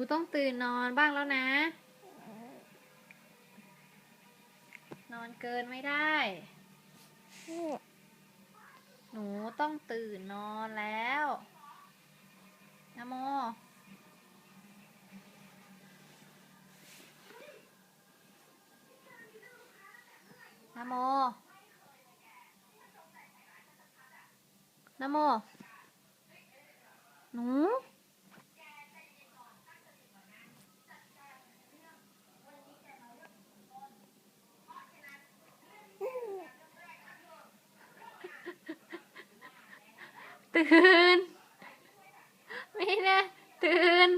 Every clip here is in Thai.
ูต้องตื่นนอนบ้างแล้วนะ นอนเกินไม่ได้ หนูต้องตื่นนอนแล้วนะโมนะโมนะโม หนู ตื่นไม่นะตื่น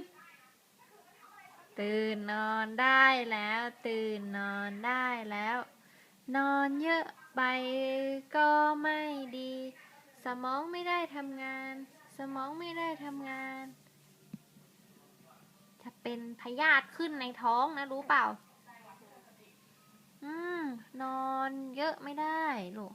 ตื่นนอนได้แล้ว ตื่นนอนได้แล้ว นอนเยอะไปก็ไม่ดี สมองไม่ได้ทำงาน สมองไม่ได้ทำงาน จะเป็นพยาธิขึ้นในท้องนะรู้เปล่า อืม นอนเยอะไม่ได้ลูก